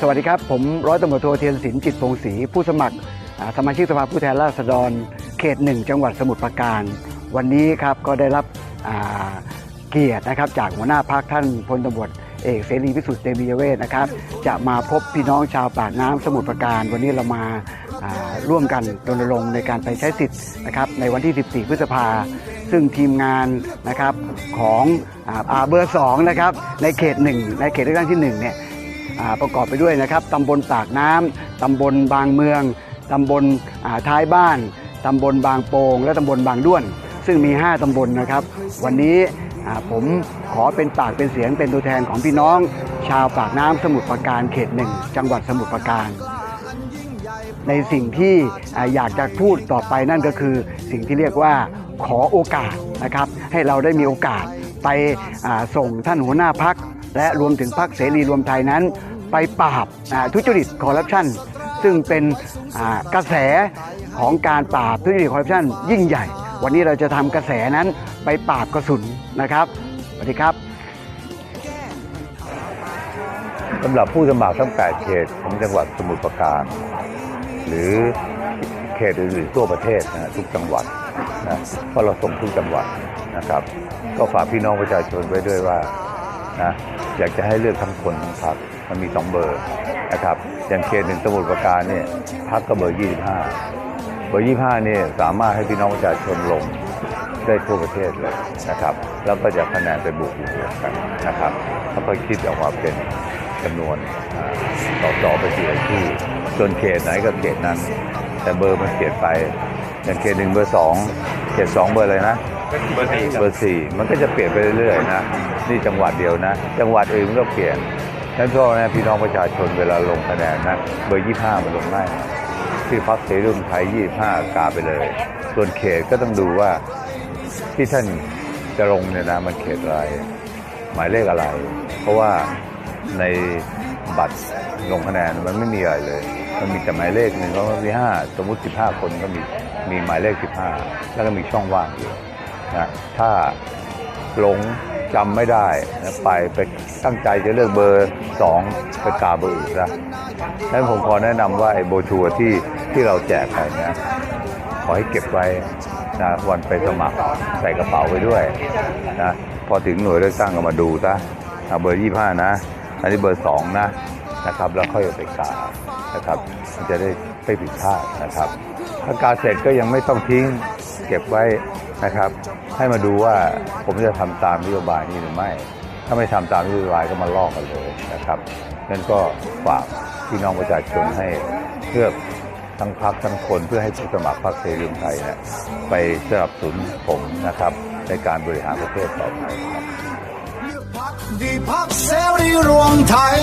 สวัสดีครับ ผมร้อยตำรวจโทเทียนศิลป์จิตพงศรีผู้สมัครสมาชิกสภาผู้แทนราษฎร เขตหนึ่งจังหวัดสมุทรปราการ วันนี้ครับก็ได้รับเกียรตินะครับ จากหัวหน้าพักท่านพลตำรวจเอกเสรีพิสุทธิ์เตมียเวทนะครับ จะมาพบพี่น้องชาวปากน้ำสมุทรปราการ วันนี้เรามาร่วมกันรณรงค์ในการไปใช้สิทธิ์นะครับในวันที่ 14 พฤษภาซึ่งทีมงานนะครับของอาเบอร์2นะครับในเขตหนึ่งในเขตเลือกตั้งที่หนึ่งเนี่ย ประกอบไปด้วยนะครับตำบลปากน้ำตำบลบางเมืองตำบลท้ายบ้านตำบลบางโปง และตำบลบางด้วน ซึ่งมี 5ตำบลนะครับ วันนี้ผมขอเป็นปากเป็นเสียงเป็นตัวแทนของพี่น้อง ชาวปากน้ำสมุทรปราการเขตหนึ่งจังหวัดสมุทรปราการในสิ่งที่อยากจะพูดต่อไปนั่นก็คือสิ่งที่เรียกว่าขอโอกาสนะครับ ให้เราได้มีโอกาสไปส่งท่านหัวหน้าพัก และรวมถึงพักเสรีรวมไทยนั้น ไปปราบทุจริตคอร์รัปชันซึ่งเป็นกระแสของการปราบทุจริตคอร์รัปชันยิ่งใหญ่ วันนี้เราจะทำกระแสนั้นไปปราบกระสุนนะครับสวัสดีครับสำหรับผู้สมัครทั้ง 8 เขตของจังหวัดสมุทรปราการ หรือเขตอื่นๆทั่วประเทศนะทุกจังหวัดนะเพราะเราส่งทุกจังหวัดนะครับ ก็ฝากพี่น้องประชาชนไว้ด้วยว่า นะอยากจะให้เลือกทั้งคนทั้งพรรคมันมีสองเบอร์นะครับอย่างเขตหนึ่งสมุทรปราการเนี่ยพรรคก็เบอร์25เบอร์25เนี่ยสามารถให้พี่น้องประชาชนลงได้ทั่วประเทศเลยนะครับ แล้วก็จะคะแนนไปบวกบวกกันนะครับแล้วก็คิดออกมาเป็นจำนวนอ่าสอสอไปทีละที่ส่วนเขตไหนก็เขตนั้น แต่เบอร์มันเปลี่ยนไปอย่างเขตหนึ่งเบอร์สองเขตสองเบอร์อะไรนะ เบอร์สี่เบอร์สี่มันก็จะเปลี่ยนไปเรื่อยๆนะนี่จังหวัดเดียวนะ จังหวัดอื่นมันก็เปลี่ยนนั้นก็นะพี่น้องประชาชนเวลาลงคะแนนนะเบอร์ยี่ห้ามันลงได้ที่พักเสรีรวมไทยยี่ห้ากาไปเลย ส่วนเขตก็ต้องดูว่าที่ท่านจะลงเนี่ยนะมันเขตอะไร หมายเลขอะไร เพราะว่าในบัตรลงคะแนนมันไม่มีอะไรเลย มันมีแต่หมายเลขหนึ่งก็มีห้าสมมติ15คนก็มีมีหมายเลข15แล้วก็มีช่องว่างอยู่ นะถ้าหลงจำไม่ได้นะไปไปตั้งใจจะเลือกเบอร์2ไปกาเบอร์อื่นนะดังนั้นผมขอแนะนำว่าไอ้โบชัวที่ที่เราแจกไปนี่ยขอให้เก็บไว้นะวันไปสมัครใส่กระเป๋าไปด้วยนะพอถึงหน่วยเลือกตั้งก็มาดูซะเบอาเบอร์25นะ อันนี้เบอร์2นะนะครับ แล้วค่อยไปกานะครับมันจะได้ไม่ผิดพลาดนะครับถ้ากาเสร็จก็ยังไม่ต้องทิ้ง เก็บไว้ นะครับ ให้มาดูว่าผมจะทำตามนโยบายนี้หรือไม่ ถ้าไม่ทำตามนโยบายก็มาลอกกันเลยนะครับนั่นก็ฝากพี่น้องประชาชนให้เลือกทั้งพักทั้งคนเพื่อให้ผู้สมัครพรรคเสรีรวมไทยเนี่ยไปสนับสนุนผมนะครับ ในการบริหารประเทศต่อไปครับดีพักเสรีรวมไทย